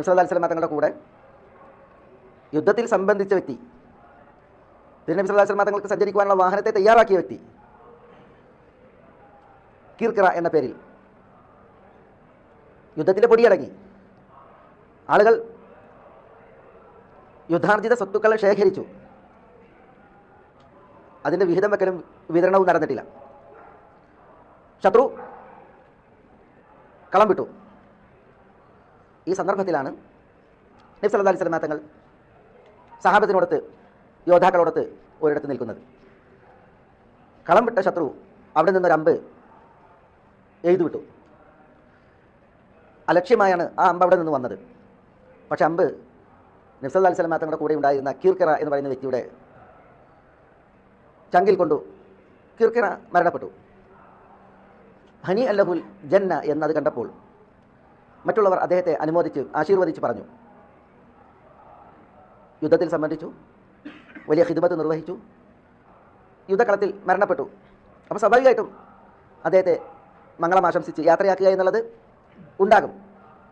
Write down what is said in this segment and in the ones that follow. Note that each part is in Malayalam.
നിസ്വല്ലാ സ്വലമ തങ്ങളുടെ കൂടെ യുദ്ധത്തിൽ സംബന്ധിച്ച വ്യക്തി തിരുനബി സല്ലല്ലാഹു അലൈഹി വസല്ലം തങ്ങൾക്ക് സഞ്ചരിക്കുവാനുള്ള വാഹനത്തെ തയ്യാറാക്കിയ വ്യക്തി കീർക്കിറ എന്ന പേരിൽ യുദ്ധത്തിന്റെ പൊടിയടങ്ങി ആളുകൾ യുദ്ധാർജിത സ്വത്തുക്കൾ ശേഖരിച്ചു. അതിന്റെ വിഹിതം വെക്കലും വിതരണവും നടന്നിട്ടില്ല. ശത്രു കളം വിട്ടു. ഈ സന്ദർഭത്തിലാണ് നബി അല്ലാ അലൈഹി സ്വലമ തങ്ങൾ സഹാബത്തിനോടത്ത് യോദ്ധാക്കളോടത്ത് ഒരിടത്ത് നിൽക്കുന്നത്. കളം വിട്ട ശത്രു അവിടെ നിന്നൊരു അമ്പ് എഴുതു വിട്ടു. അലക്ഷ്യമായാണ് ആ അമ്പ് അവിടെ നിന്ന് വന്നത്. പക്ഷെ അമ്പ് നബ്സല്ലാ അലൈഹി സ്വലമ തങ്ങളുടെ കൂടെ ഉണ്ടായിരുന്ന കീർക്കറ എന്ന് പറയുന്ന വ്യക്തിയുടെ ചങ്കിൽ കൊണ്ടു കീർക്കറ മരണപ്പെട്ടു. ഹനി അല്ലഹുൽ ജന്ന എന്നത് കണ്ടപ്പോൾ മറ്റുള്ളവർ അദ്ദേഹത്തെ അനുമോദിച്ച് ആശീർവദിച്ച് പറഞ്ഞു. യുദ്ധത്തിൽ സംബന്ധിച്ചു വലിയ ഹിദ്മത്ത് നിർവഹിച്ചു. യുദ്ധക്കളത്തിൽ മരണപ്പെട്ടു. അപ്പോൾ സ്വാഭാവികമായിട്ടും അദ്ദേഹത്തെ മംഗളം ആശംസിച്ച് യാത്രയാക്കുക എന്നുള്ളത് ഉണ്ടാകും.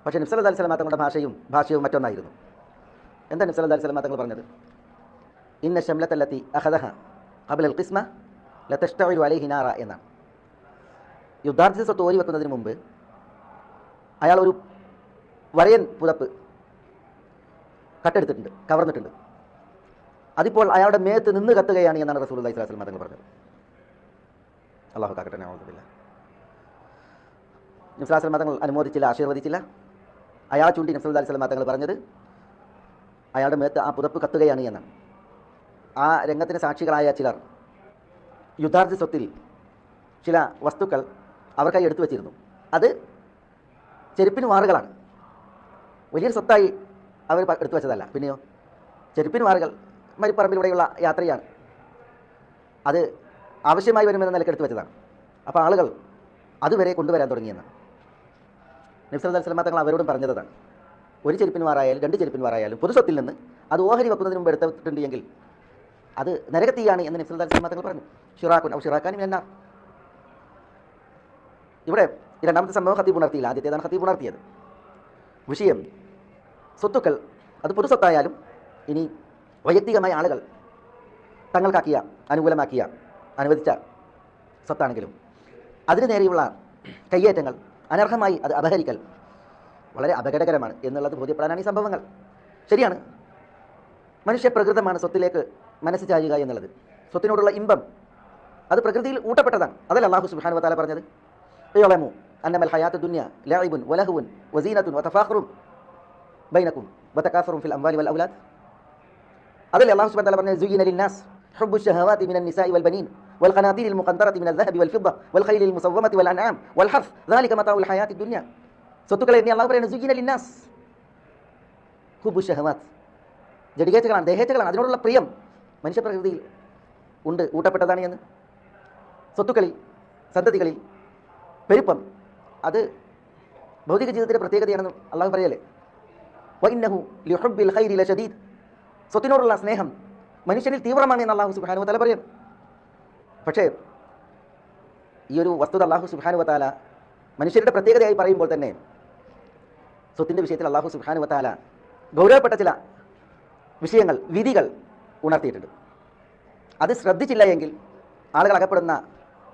പക്ഷേ നിസ്സല അലി സ്വലമാ തങ്ങളുടെ ഭാഷയും ഭാഷയും മറ്റൊന്നായിരുന്നു. എന്താ നിസ്സല അലി സ്വലമാ തങ്ങൾ പറഞ്ഞത്? ഇന്ന ഷംലത്തല്ലത്തി അഹദഹ കബിൽ അൽ ഖിസ്മ ലതഷ്തഇലു അലൈഹി ഹിനാറ എന്നാണ്. യുദ്ധാർത്ഥി സ്വത്ത് ഓരി വെക്കുന്നതിന് മുമ്പ് അയാൾ ഒരു വരയൻ പുതപ്പ് കട്ടെടുത്തിട്ടുണ്ട് കവർന്നിട്ടുണ്ട്. അതിപ്പോൾ അയാളുടെ മേത്ത് നിന്ന് കത്തുകയാണ് എന്നാണ് റസൂൽ അള്ളഹി സ്വലാസ്ലം തങ്ങൾ പറഞ്ഞത്. അള്ളാഹു കാക്കട്ടെ ഞാൻ നിസ്ലാസ്ലം തങ്ങൾ അനുമോദിച്ചില്ല ആശീർവദിച്ചില്ല. അയാൾ ചൂണ്ടി നബ്സൽ അലൈഹി സ്വലം തങ്ങൾ പറഞ്ഞത് അയാളുടെ മേത്ത് ആ പുതപ്പ് കത്തുകയാണ് എന്നാണ്. ആ രംഗത്തിന് സാക്ഷികളായ ചിലർ യുദ്ധാർത്ഥ സ്വത്തിൽ ചില വസ്തുക്കൾ അവർക്കായി എടുത്തു വച്ചിരുന്നു. അത് ചെരുപ്പിന് മാറുകളാണ്. വലിയൊരു സ്വത്തായി അവർ എടുത്തു വെച്ചതല്ല. പിന്നെയോ? ചെരുപ്പിന് മാറുകൾ മരിപ്പറമ്പിലൂടെയുള്ള യാത്രയാണ്. അത് ആവശ്യമായി വരുമെന്ന നിലയ്ക്ക് എടുത്തു വെച്ചതാണ്. അപ്പോൾ ആളുകൾ അതുവരെ കൊണ്ടുവരാൻ തുടങ്ങിയെന്ന്. നബ്സൽ സ്വലമ തങ്ങൾ അവരോടും പറഞ്ഞതാണ്. ഒരു ചെരുപ്പിന് മാറായാലും രണ്ട് ചെരുപ്പിന് മാറായാലും പൊതു സ്വത്തിൽ നിന്ന് അത് ഓഹരി വെക്കുന്നതിന് മുമ്പ് എടുത്തിട്ടുണ്ട് എങ്കിൽ അത് നരകത്തീയാണ് എന്ന് സ്വലമ തങ്ങൾ പറഞ്ഞു. ഷിറാഖുൻ ഔ ഷിറാഖാനും എന്നാർ ഇവിടെ രണ്ടാമത്തെ സംഭവം ഹത്തി ഉണർത്തിയില്ല. ആദ്യത്തേതാണ് ഹത്തി ഉണർത്തിയത്. വിഷയം സ്വത്തുക്കൾ അത് പൊതു സ്വത്തായാലും ഇനി വൈയക്തികമായ ആളുകൾ തങ്ങൾക്കാക്കിയ അനുകൂലമാക്കിയ അനുവദിച്ച സ്വത്താണെങ്കിലും അതിനു നേരെയുള്ള കയ്യേറ്റങ്ങൾ അനർഹമായി അത് അപഹരിക്കൽ വളരെ അപകടകരമാണ് എന്നുള്ളത് ബോധ്യപ്പെടാനാണ് ഈ സംഭവങ്ങൾ. ശരിയാണ്. മനുഷ്യ പ്രകൃതമാണ് സ്വത്തിലേക്ക് മനസ്സ് ചായുക എന്നുള്ളത്. സ്വത്തിനോടുള്ള ഇമ്പം അത് പ്രകൃതിയിൽ ഊട്ടപ്പെട്ടതാണ്. അതല്ല അള്ളാഹു സുബ്ഹാനഹു വത്താല പറഞ്ഞത്. അന്നമൽ ഹയാത്ത് ദുന്യ ലഅബുൻ വലഹുൻ വസീനത്തുൻ വതഫാഖറും ബൈനക്കും വതകാസറും ഫിൽ അംവാലി വൽ ഔലാദ് അതല്ലേ അള്ളാഹു സുബ്ഹാനഹു വതആല പറഞ്ഞത് സുയ്യിന ലിന്നാസ് حب الشهوات من النساء والبنين والقناطير المقنطرة من الذهب والفضة والخيل المسومة والأنعام والحرث ذلك متاع الحياة الدنيا സ്വത്തുക്കളെ എണ്ണി അള്ളാഹു പറയുന്നത് സുയ്യിന ലിന്നാസ് ഹുബു ഷഹവാത്ത് ജഡികേച്ചകളാണ് ദേഹേച്ചകളാണ് അതിനോടുള്ള പ്രിയം മനുഷ്യപ്രകൃതിയിൽ ഉണ്ട് ഊട്ടപ്പെട്ടതാണ് എന്ന് സ്വത്തുക്കളിൽ സന്തതികളിൽ പെരുപ്പം അത് ഭൗതിക ജീവിതത്തിൻ്റെ പ്രത്യേകതയാണെന്ന് അള്ളാഹു പറയല്ലേ സ്വത്തിനോടുള്ള സ്നേഹം മനുഷ്യനിൽ തീവ്രമാണ് എന്ന് അള്ളാഹു സുബ്ഹാനഹു വതആല പറയും. പക്ഷേ ഈ ഒരു വസ്തുത അള്ളാഹു സുബ്ഹാനഹു വതആല മനുഷ്യരുടെ പ്രത്യേകതയായി പറയുമ്പോൾ തന്നെ സ്വത്തിന്റെ വിഷയത്തിൽ അള്ളാഹു സുബ്ഹാനഹു വതആല ഗൗരവപ്പെട്ട ചില വിഷയങ്ങൾ വിധികൾ ഉണർത്തിയിട്ടുണ്ട്. അത് ശ്രദ്ധിച്ചില്ല എങ്കിൽ ആളുകൾ അകപ്പെടുന്ന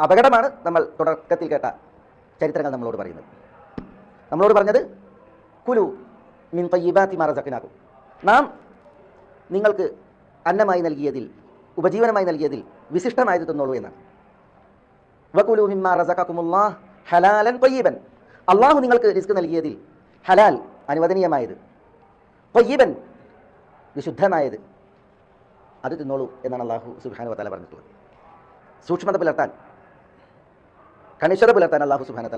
അപകടമാണ് നമ്മൾ തുടക്കത്തിൽ കേട്ട ചരിത്രങ്ങൾ നമ്മളോട് പറയുന്നത്. നമ്മളോട് പറഞ്ഞത് കുലു മിൻ തയ്യിബാത്തി നാം നിങ്ങൾക്ക് അന്നമായി നൽകിയതിൽ ഉപജീവനമായി നൽകിയതിൽ വിശിഷ്ടമായത് തിന്നോളൂ എന്നാണ്. വകുലു മിമ്മ ഹലാലൻ ത്വയ്യിബൻ അള്ളാഹു നിങ്ങൾക്ക് റിസ്ക് നൽകിയതിൽ ഹലാൽ അനുവദനീയമായത് ത്വയ്യിബൻ വിശുദ്ധമായത് അത് തിന്നോളൂ എന്നാണ് അള്ളാഹു സുബാനു പറഞ്ഞിട്ടുള്ളത്. സൂക്ഷ്മത പുലർത്താൻ കണിഷ്ഠത പുലർത്താൻ അള്ളാഹു സുബാന